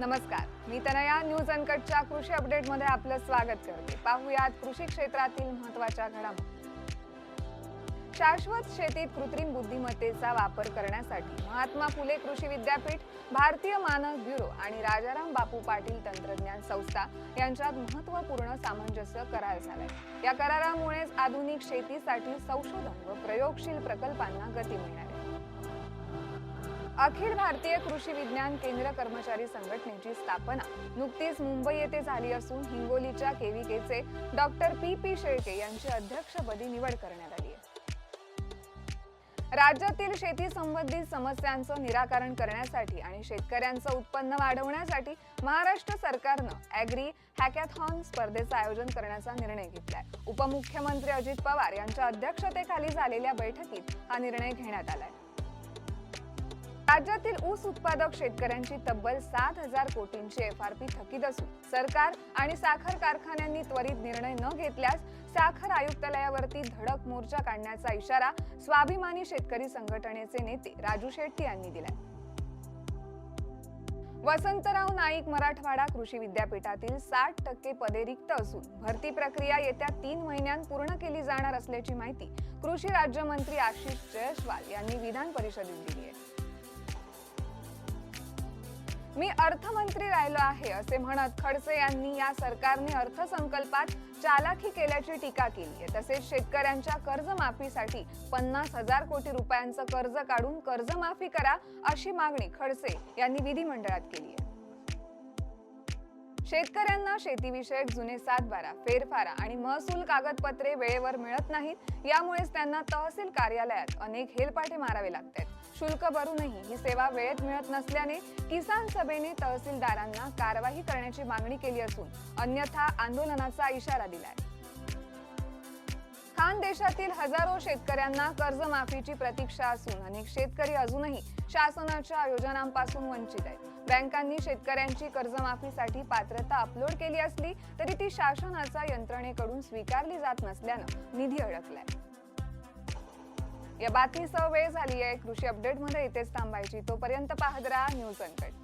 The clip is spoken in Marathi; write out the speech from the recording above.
नमस्कार. मी तनया न्यूज अनकटच्या कृषी अपडेटमध्ये आपलं स्वागत करते. पाहुयात कृषी क्षेत्रातील महत्त्वाच्या घडामोडी. शाश्वत शेतीत कृत्रिम बुद्धिमत्तेचा वापर करण्यासाठी महात्मा फुले कृषी विद्यापीठ भारतीय मानक ब्युरो आणि राजाराम बापू पाटील तंत्रज्ञान संस्था यांच्यात महत्त्वपूर्ण सामंजस्य करार झालाय. या करारामुळेच आधुनिक शेतीसाठी संशोधन व प्रयोगशील प्रकल्पांना गती मिळणार आहे. अखिल भारतीय कृषी विज्ञान केंद्र कर्मचारी संघटनेची स्थापना. नुकतीच मुंबई येथे झाली असून हिंगोलीच्या केविकेचे डॉक्टर पी पी शेळके यांची अध्यक्षपदी निवड करण्यात आली आहे. राज्यातील शेती संबंधित समस्यांचं निराकरण करण्यासाठी आणि शेतकऱ्यांचं उत्पन्न वाढवण्यासाठी महाराष्ट्र सरकारनं अॅग्री हॅकॅथॉन स्पर्धेचं आयोजन करण्याचा निर्णय घेतलाय. उपमुख्यमंत्री अजित पवार यांच्या अध्यक्षतेखाली झालेल्या बैठकीत हा निर्णय घेण्यात आलाय. राज्यातील ऊस उत्पादक शेतकऱ्यांची तब्बल सात हजार कोटींची एफ आर पी थकीत असून सरकार आणि साखर कारखान्यांनी त्वरित निर्णय न घेतल्यास साखर आयुक्तालयावरती धडक मोर्चा काढण्याचा इशारा स्वाभिमानी शेतकरी संघटनेचे नेते राजू शेट्टी यांनी दिलाय. वसंतराव नाईक मराठवाडा कृषी विद्यापीठातील साठ टक्के पदे रिक्त असून भरती प्रक्रिया येत्या तीन महिन्यांत पूर्ण केली जाणार असल्याची माहिती कृषी राज्यमंत्री आशिष जयस्वाल यांनी विधान परिषदेत दिली आहे. मी अर्थमंत्री राहिलो आहे असे म्हणत खडसे यांनी या सरकारने अर्थसंकल्पात चालाखी केल्याची टीका केली आहे. तसेच शेतकऱ्यांच्या कर्जमाफीसाठी पन्नास हजार कोटी रुपयांचं कर्ज काढून कर्जमाफी करा अशी मागणी खडसे यांनी विधिमंडळात केली आहे. शेतकऱ्यांना शेतीविषयक जुने सातबारा फेरफारा आणि महसूल कागदपत्रे वेळेवर मिळत नाहीत यामुळेच त्यांना तहसील कार्यालयात अनेक हेलपाटे मारावे लागतात. शुल्क भरूनही ही सेवा वेळेत मिळत नसल्याने किसान सभेने तहसीलदारांना कारवाई करण्याची मागणी केली असून अन्यथा आंदोलनाचा इशारा दिलाय. खान देशातील हजारो शेतकऱ्यांना कर्जमाफीची प्रतीक्षा असून अनेक शेतकरी अजूनही शासनाच्या योजनांपासून वंचित आहेत. बँकांनी शेतकऱ्यांची कर्जमाफीसाठी पात्रता अपलोड केली असली तरी ती शासनाच्या यंत्रणेकडून स्वीकारली जात नसल्यानं निधी अडकलाय. या बातमीसह वेळ झाली आहे कृषी अपडेटमध्ये इथेच थांबायची. तोपर्यंत पाहत राहा न्यूज अंकट